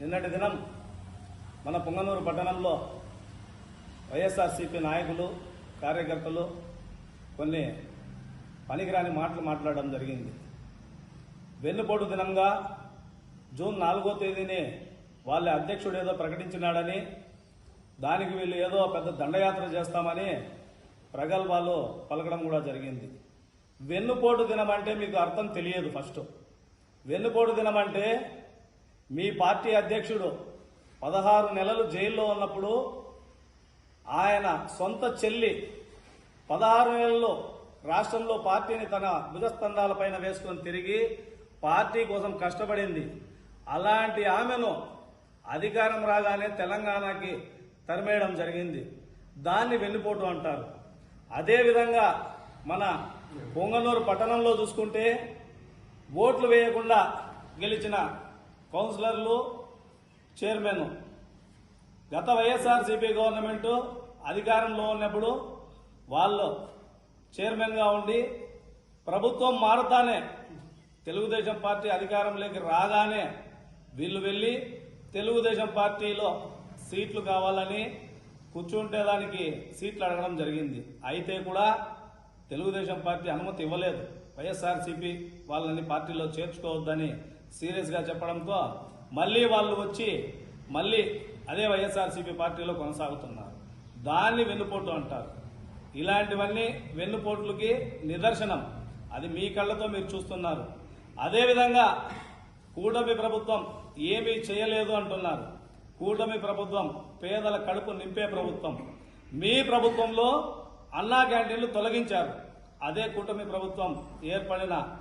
నిన్నటి దినం మన పుంగనూరు పట్టణంలో వైఎస్ఆర్సీపీ నాయకులు కార్యకర్తలు కొన్ని పనికిరాని మాటలు మాట్లాడడం జరిగింది. వెన్నుపోటు దినంగా జూన్ నాలుగో తేదీని వాళ్ళ అధ్యక్షుడు ఏదో ప్రకటించినాడని దానికి వీళ్ళు ఏదో పెద్ద దండయాత్ర చేస్తామని ప్రగల్భాలు పలకడం కూడా జరిగింది. వెన్నుపోటు దినం అంటే మీకు అర్థం తెలియదు ఫస్ట్. వెన్నుపోటు దినం అంటే మీ పార్టీ అధ్యక్షుడు పదహారు నెలలు జైల్లో ఉన్నప్పుడు ఆయన సొంత చెల్లి పదహారు నెలల్లో రాష్ట్రంలో పార్టీని తన భుజస్తంధాలపైన వేసుకొని తిరిగి పార్టీ కోసం కష్టపడింది. అలాంటి ఆమెను అధికారం రాగానే తెలంగాణకి తరిమేయడం జరిగింది. దాన్ని వెన్నుపోటు అంటారు. అదేవిధంగా మన పొంగనూరు పట్టణంలో చూసుకుంటే ఓట్లు వేయకుండా గెలిచిన కౌన్సిలర్లు చైర్మన్ గత వైఎస్ఆర్సీపీ గవర్నమెంట్ అధికారంలో ఉన్నప్పుడు వాళ్ళు చైర్మన్గా ఉండి ప్రభుత్వం మారుతానే తెలుగుదేశం పార్టీ అధికారంలోకి రాగానే వీళ్ళు వెళ్ళి తెలుగుదేశం పార్టీలో సీట్లు కావాలని కూర్చుంటే దానికి సీట్లు అడగడం జరిగింది. అయితే కూడా తెలుగుదేశం పార్టీ అనుమతి ఇవ్వలేదు. వైఎస్ఆర్సీపీ వాళ్ళని పార్టీలో చేర్చుకోవద్దని సీరియస్గా చెప్పడంతో మళ్ళీ వాళ్ళు వచ్చి మళ్ళీ అదే వైఎస్ఆర్సీపీ పార్టీలో కొనసాగుతున్నారు. దాన్ని వెన్నుపోటు అంటారు. ఇలాంటివన్నీ వెన్నుపోట్లకి నిదర్శనం. అది మీ కళ్ళతో మీరు చూస్తున్నారు. అదేవిధంగా కూటమి ప్రభుత్వం ఏమీ చేయలేదు అంటున్నారు. కూటమి ప్రభుత్వం పేదల కడుపు నింపే ప్రభుత్వం. మీ ప్రభుత్వంలో అన్నా క్యాంటీన్లు తొలగించారు. అదే కూటమి ప్రభుత్వం ఏర్పడిన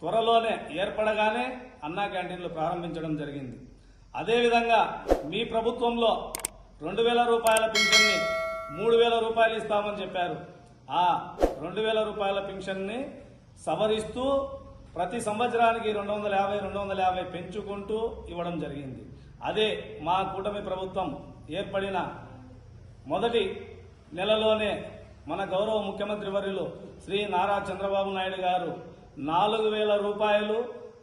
త్వరలోనే ఏర్పడగానే అన్నా క్యాంటీన్లు ప్రారంభించడం జరిగింది. అదేవిధంగా మీ ప్రభుత్వంలో రెండు వేల రూపాయల పింఛన్ని మూడు వేల రూపాయలు ఇస్తామని చెప్పారు. ఆ రెండు వేల రూపాయల పింఛన్ని సవరిస్తూ ప్రతి సంవత్సరానికి రెండు వందల యాభై రెండు వందల యాభై పెంచుకుంటూ ఇవ్వడం జరిగింది. అదే మా కూటమి ప్రభుత్వం ఏర్పడిన మొదటి నెలలోనే మన గౌరవ ముఖ్యమంత్రి వర్యులు శ్రీ నారా చంద్రబాబు నాయుడు గారు నాలుగు వేల రూపాయలు.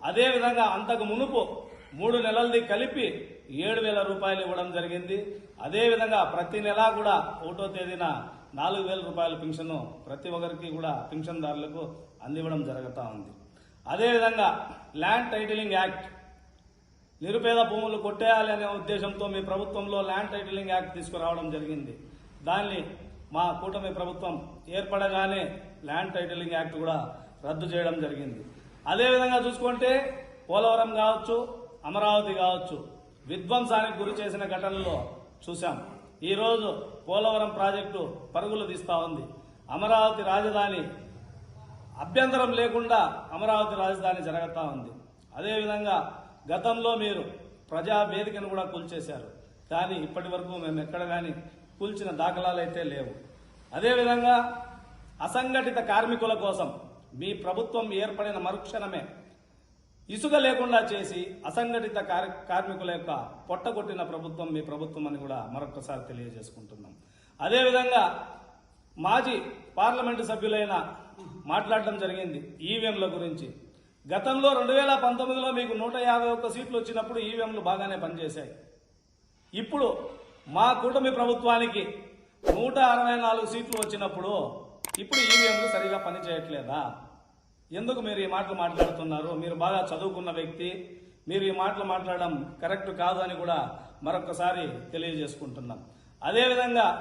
అదేవిధంగా అంతకు మునుపు మూడు నెలలది కలిపి ఏడు వేల రూపాయలు ఇవ్వడం జరిగింది. అదేవిధంగా ప్రతి నెల కూడా ఒకటో తేదీన నాలుగు వేల రూపాయల పింఛను ప్రతి ఒక్కరికి కూడా పింఛన్దారులకు అందివ్వడం జరుగుతూ ఉంది. అదేవిధంగా ల్యాండ్ టైటిలింగ్ యాక్ట్ నిరుపేద భూములు కొట్టేయాలి అనే ఉద్దేశంతో మీ ప్రభుత్వంలో ల్యాండ్ టైటిలింగ్ యాక్ట్ తీసుకురావడం జరిగింది. దాన్ని మా కూటమి ప్రభుత్వం ఏర్పడగానే ల్యాండ్ టైటిలింగ్ యాక్ట్ కూడా రద్దు చేయడం జరిగింది. అదేవిధంగా చూసుకుంటే పోలవరం కావచ్చు అమరావతి కావచ్చు విధ్వంసానికి గురి చేసిన ఘటనలో చూశాం. ఈరోజు పోలవరం ప్రాజెక్టు పరుగులు తీస్తా ఉంది. అమరావతి రాజధాని అభ్యంతరం లేకుండా అమరావతి రాజధాని జరుగుతూ ఉంది. అదేవిధంగా గతంలో మీరు ప్రజా వేదికను కూడా కూల్చేశారు. కానీ ఇప్పటి వరకు మేము ఎక్కడ కానీ కూల్చిన దాఖలాలు అయితే లేవు అదేవిధంగా అసంఘటిత కార్మికుల కోసం మీ ప్రభుత్వం ఏర్పడిన మరుక్షణమే. ఇసుక లేకుండా చేసి అసంఘటిత కార్- కార్మికుల యొక్క పొట్టగొట్టిన ప్రభుత్వం మీ ప్రభుత్వం అని కూడా మరొకసారి తెలియజేసుకుంటున్నాం. అదేవిధంగా మాజీ పార్లమెంటు సభ్యులైన మాట్లాడడం జరిగింది ఈవీఎంల గురించి. గతంలో రెండు వేల పంతొమ్మిదిలో మీకు నూట యాభై ఒక్క సీట్లు వచ్చినప్పుడు ఈవీఎంలు బాగానే పనిచేశాయి. ఇప్పుడు మా కూటమి ప్రభుత్వానికి నూట అరవై నాలుగు సీట్లు వచ్చినప్పుడు ఇప్పుడు ఈవీఎంలు సరిగా పనిచేయట్లేదా? ఎందుకు మీరు ఈ మాటలు మాట్లాడుతున్నారు? మీరు బాగా చదువుకున్న వ్యక్తి. మీరు ఈ మాటలు మాట్లాడడం కరెక్ట్ కాదు అని కూడా మరొకసారి తెలియజేసుకుంటున్నాం. అదేవిధంగా